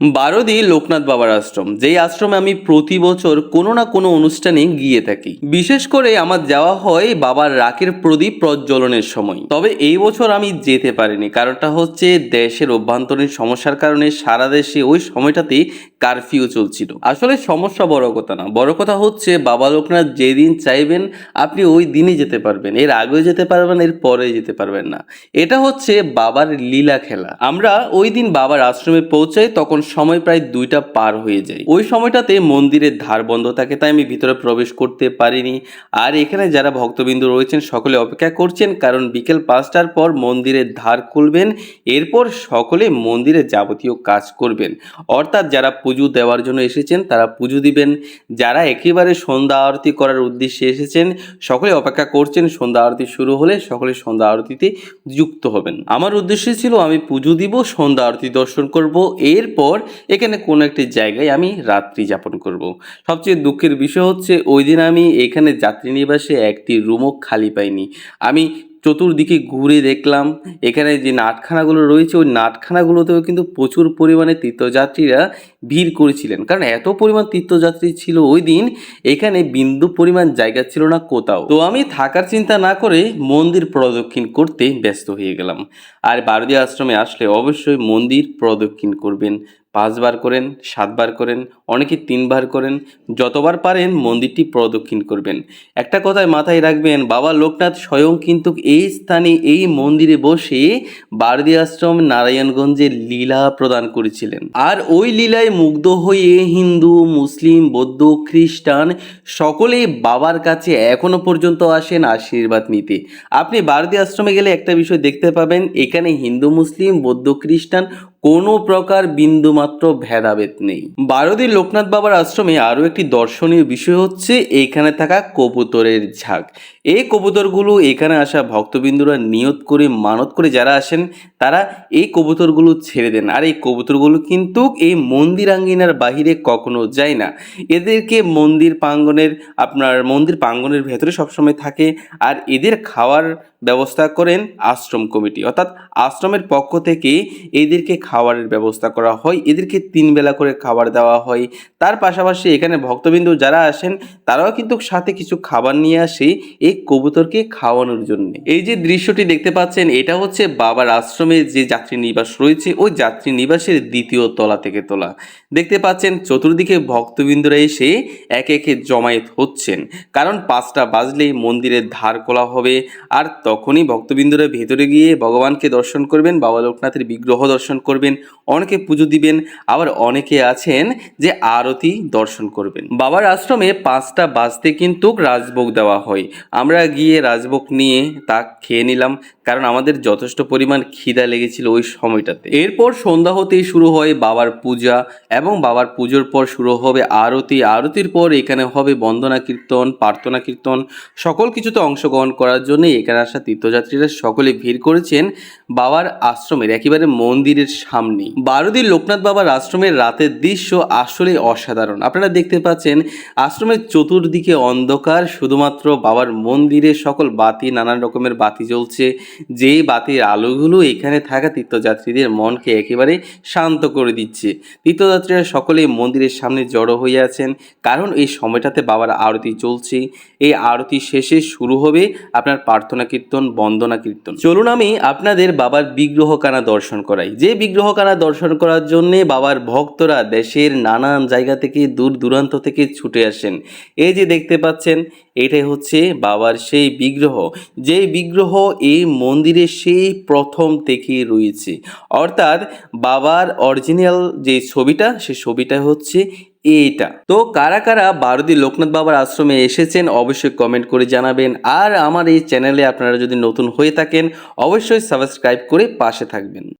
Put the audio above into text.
বারোদি লোকনাথ বাবার আশ্রম, যেই আশ্রমে আমি প্রতি বছর কোনো না কোনো অনুষ্ঠানে গিয়ে থাকি। বিশেষ করে আমার যাওয়া হয় বাবার রাকের প্রদীপ প্রজ্বলনের সময়। তবে এই বছর আমি যেতে পারিনি, কারণটা হচ্ছে দেশের অভ্যন্তরীণ সমস্যার কারণে সারা দেশে ওই সময়টাতে কারফিউ চলছিল। আসলে সমস্যা বড় কথা না। বড় কথা হচ্ছে, বাবা লোকনাথ যেদিন চাইবেন, আপনি ওই দিনই যেতে পারবেন। এর আগেও যেতে পারবেন, এর পরে যেতে পারবেন না। এটা হচ্ছে বাবার লীলা খেলা। আমরা ওই দিন বাবার আশ্রমে পৌঁছাই, তখন সময় প্রায় দুইটা পার হয়ে যায়। ওই সময়টাতে মন্দিরের ধার বন্ধ থাকে, তাই আমি ভিতরে প্রবেশ করতে পারিনি। আর এখানে যারা ভক্তবিন্দু রয়েছেন, সকলে অপেক্ষা করছেন, কারণ বিকেল পাঁচটার পর মন্দিরের ধার খুলবেন, এরপর সকলে মন্দিরে যাবতীয় কাজ করবেন। অর্থাৎ যারা পুজো দেওয়ার জন্য এসেছেন, তারা পুজো দিবেন। যারা একেবারে সন্ধ্যা আরতি করার উদ্দেশ্যে এসেছেন, সকলে অপেক্ষা করছেন, সন্ধ্যা আরতি শুরু হলে সকলে সন্ধ্যা আরতিতে যুক্ত হবেন। আমার উদ্দেশ্য ছিল, আমি পুজো দিব, সন্ধ্যা আরতি দর্শন করব। এরপর এখানে কোনো একটি জায়গায় আমি রাত্রি যাপন করব। সবচেয়ে দুঃখের বিষয় হচ্ছে, ওই দিন আমি এখানে যাত্রী নিবাসে একটি রুমও খালি পাইনি। আমি চতুর্দিকে ঘুরে দেখলাম। এখানে যে নাটখানাগুলো রয়েছে, ওই নাটখানাগুলোতেও কিন্তু প্রচুর পরিমাণে তীর্থযাত্রীরা ভিড় করেছিলেন। কারণ এত পরিমাণ তীর্থযাত্রী ছিল ওই দিন, এখানে বিন্দু পরিমাণ জায়গা ছিল না কোথাও। তো আমি থাকার চিন্তা না করে মন্দির প্রদক্ষিণ করতে ব্যস্ত হয়ে গেলাম। আর বারদি আশ্রমে আসলে অবশ্যই মন্দির প্রদক্ষিণ করবেন পাঁচবার করেন, সাতবার করেন, অনেকে তিনবার করেন, যতবার পারেন মন্দিরটি প্রদক্ষিণ করবেন। একটা কথায় মাথায় রাখবেন, বাবা লোকনাথ স্বয়ং কিন্তু এই স্থানে, এই মন্দিরে বসে বারদি আশ্রম নারায়ণগঞ্জে লীলা প্রদান করেছিলেন। আর ওই লীলায় মুগ্ধ হয়ে হিন্দু, মুসলিম, বৌদ্ধ, খ্রিস্টান সকলেই বাবার কাছে এখনও পর্যন্ত আসেন আশীর্বাদ নিতে। আপনি বারদি আশ্রমে গেলে একটা বিষয় দেখতে পাবেন, এখানে হিন্দু, মুসলিম, বৌদ্ধ, খ্রিস্টান কোনো প্রকার বিন্দুমাত্র ভেদাভেদ নেই। বারোদি লোকনাথ বাবার আশ্রমে আরও একটি দর্শনীয় বিষয় হচ্ছে এইখানে থাকা কবুতরের ঝাঁক। এই কবুতরগুলো এখানে আসা ভক্তবিন্দুরা নিয়ত করে, মানত করে যারা আসেন, তারা এই কবুতরগুলো ছেড়ে দেন। আর এই কবুতরগুলো কিন্তু এই মন্দির আঙ্গিনার বাহিরে কখনো যায় না। এদেরকে মন্দির প্রাঙ্গণের, আপনার মন্দির প্রাঙ্গণের ভেতরে সবসময় থাকে। আর এদের খাওয়ার ব্যবস্থা করেন আশ্রম কমিটি। অর্থাৎ আশ্রমের পক্ষ থেকে এদেরকে খাবারের ব্যবস্থা করা হয়। এদেরকে তিন বেলা করে খাবার দেওয়া হয়। তার পাশাপাশি এখানে ভক্তবিন্দু যারা আসেন, তারাও কিন্তু সাথে কিছু খাবার নিয়ে আসে এই কবুতরকে খাওয়ানোর জন্য। এই যে দৃশ্যটি দেখতে পাচ্ছেন, এটা হচ্ছে বাবার আশ্রমে যে যাত্রী নিবাস রয়েছে, ওই যাত্রী নিবাসের দ্বিতীয় তলা থেকে তোলা। দেখতে পাচ্ছেন, চতুর্দিকে ভক্তবিন্দুরা এসে একে একে জমায়েত হচ্ছেন। কারণ পাঁচটা বাজলেই মন্দিরের ধার খোলা হবে। আর তখনই ভক্তবিন্দুরা ভেতরে গিয়ে ভগবানকে দর্শন করবেন, বাবা লোকনাথের বিগ্রহ দর্শন করবেন। অনেকে পুজো দিবেন, আবার অনেকে আছেন যে আরতি দর্শন করবেন। বাবার আশ্রমে পাঁচটা বাজতে কিন্তু রাজভোগ দেওয়া হয়। আমরা গিয়ে রাজভোগ নিয়ে তা খেয়ে নিলাম, কারণ আমাদের যথেষ্ট পরিমাণ খিদা লেগেছিল ওই সময়টাতে। এরপর সন্ধ্যা হতেই শুরু হয় বাবার পূজা এবং বাবার পুজোর পর শুরু হবে আরতি। আরতির পর এখানে হবে বন্দনা কীর্তন, প্রার্থনা কীর্তন, সকল কিছুতে অংশগ্রহণ করার জন্য এখানে আসা তীর্থযাত্রীরা সকলে ভিড় করেছেন বাবার আশ্রমের, একেবারে মন্দিরের সামনে। বারোদিন লোকনাথ বাবার আশ্রমের রাতের দৃশ্য আসলে অসাধারণ। আপনারা দেখতে পাচ্ছেন আশ্রমের চতুর্দিকে অন্ধকার, শুধুমাত্র বাবার মন্দিরে সকল বাতি, নানান রকমের বাতি জ্বলছে। যে বাতির আলোগুলো এখানে থাকা তীর্থযাত্রীদের মনকে একেবারে শান্ত করে দিচ্ছে। তীর্থযাত্রীরা সকলে মন্দিরের সামনে জড়ো হয়ে আছেন। কারণ এই সময়টাতে বাবার আরতি চলছে। এই আরতি শেষে শুরু হবে আপনার প্রার্থনা কীর্তন, বন্দনা কীর্তন। চলুন আমি আপনাদের বাবার বিগ্রহখানা দর্শন করাই। যে বিগ্রহখানা দর্শন করার জন্য বাবার ভক্তরা দেশের নানান জায়গা থেকে দূর দূরান্ত থেকে ছুটে আসেন। এই যে দেখতে পাচ্ছেন, এটাই হচ্ছে বাবার সেই বিগ্রহ। যে বিগ্রহ এই মন্দিরে সেই প্রথম থেকে রয়েছে। অর্থাৎ বাবার অরিজিনাল যে ছবিটা, সে ছবিটা হচ্ছে এইটা। তো কারা কারা বারদি লোকনাথ বাবার আশ্রমে এসেছেন, অবশ্যই কমেন্ট করে জানাবেন। আর আমার এই চ্যানেলে আপনারা যদি নতুন হয়ে থাকেন, অবশ্যই সাবস্ক্রাইব করে পাশে থাকবেন।